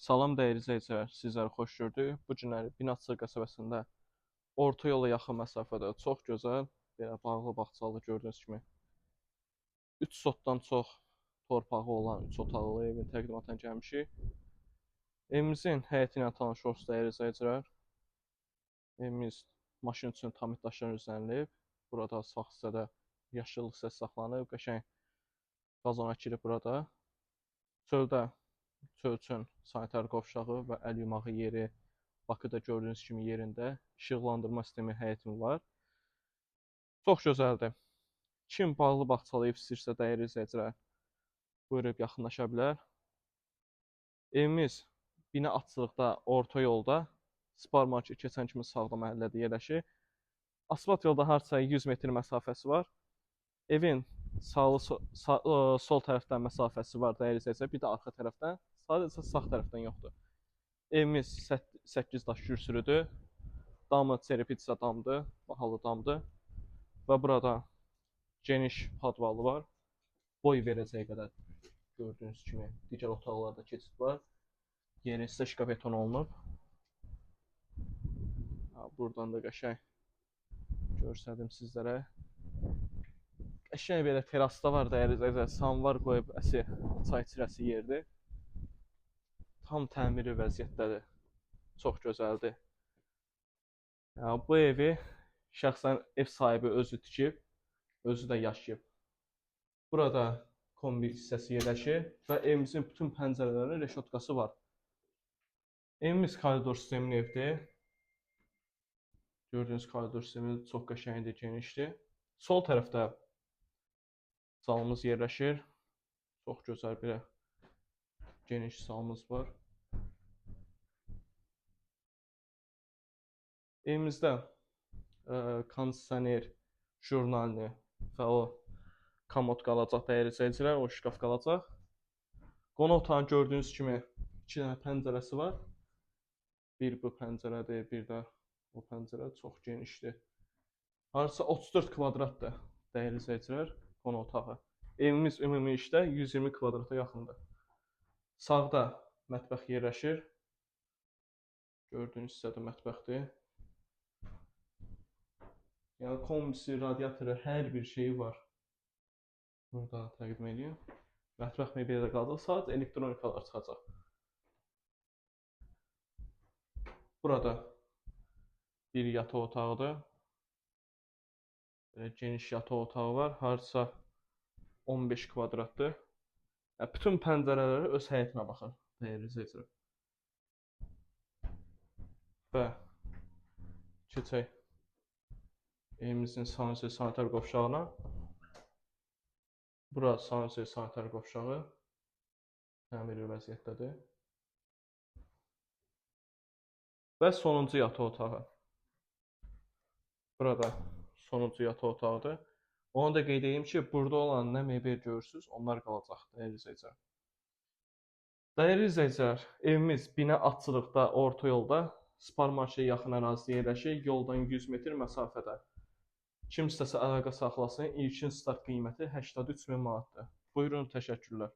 Salam dəyərli izləyicilər, sizləri xoş gördük. Bu günləri Binatçı qəsəbəsində orta yola yaxın məsafədə çox gözəl, belə bağlı bağçalı gördüyünüz kimi 3 sotdan çox torpağı olan 3 otaqlı evin təqdimatına gəlmişik. Evimizin həyəti ilə tanış olsun dəyərli izləyicilər. Evimiz maşın üçün tam daşlar düzənlib. Burada sağ hissədə yaşıllıq hissəsi saxlanıb, qəşəng qazan əkilib burada. Çöldə çöl üçün sanitar qovşağı və əl yumağı yeri Bakıda gördüyünüz kimi yerində işıqlandırma sistemi həyətim var. Çox gözəldir. Kim bağlı bağçalı ev istəyirsə dəyərli izləyicilər buyurub yaxınlaşa bilər. Evimiz bina açılıqda orta yolda Spar market keçən kimi sağda məhəllədə yerləşir. Asfalt yolda hardasa 100 metr məsafəsi var. Evin so sağ, ə, sol tərəfdən məsafəsi var dəyərli izləyicilər, bir də arxa tərəfdən. Sadəcə sağ tərəfdən yoxdur. Evimiz 8 daş kürsülüdür. Damı çerepitsa damdır, bahalı damdır. Və burada geniş padvalı var. Boy verəcəyi qədər gördüyünüz kimi digər otaqlarda keçid var. Yeri steşka beton olunub. Buradan da qəşəng göstərdim sizlərə. Qəşəng belə terasda var dəyərli izləyicilər. Samvar qoyub əsi çay içirəsi yerdir. Tam təmiri vəziyyətdədir. Çox gözəldir. Ya, bu evi şəxsən ev sahibi özü tikib, özü də yaşayıb. Burada kombi hissəsi yerləşir və evimizin bütün pəncərələrinin reşotkası var. Evimiz koridor sistemli evdir. Gördüyünüz koridor sistemi çox qəşəngdir, genişdir. Sol tərəfdə salımız yerləşir. Çox gözəl bir geniş salımız var. Evimizdə ə, kondisioner, jurnalni və o komod qalacaq dəyərli izləyicilər, o şkaf qalacaq. Qonaq otağının gördüyünüz kimi iki dənə pəncərəsi var. Bir bu pəncərədir, bir də o pəncərə çox genişdir. Hardasa 34 kvadratdır dəyərli izləyicilər, qonaq otağı. Evimiz ümumi işdə 120 kvadrata yaxındır. Sağda mətbəx yerləşir. Gördüyünüz hissədə mətbəxdir. Yəni kombisi, radiatoru, hər bir şeyi var. Burada təqdim edeyim. Mətbəx mebeli də qalacaq, sadəcə elektronikalar çıxacaq. Burada bir yataq otağıdır. Belə geniş yataq otağı var. Hardasa 15 kvadratdır. Yəni, bütün pəncərələri öz həyətinə baxır. İzləyicilər. Və keçək evimizin sanitär sanitar qovşağına. Bura sanitär sanitar qovşağı təmiri vəziyyətdədir. Və sonuncu yataq otağı. Burada sonuncu yataq otağıdır. Onu da qeyd edeyim ki, burada olan nə mebel görürsüz, onlar qalacaq dəyərli izləyicilər. Dəyərli izləyicilər, evimiz bina açılıqda, orta yolda, Spar marşaya yaxın ərazidə yerləşir, yoldan 100 metr məsafədə. Kim istəsə əlaqə saxlasın, ilkin start qiyməti 83 min manatdır. Buyurun, təşəkkürlər.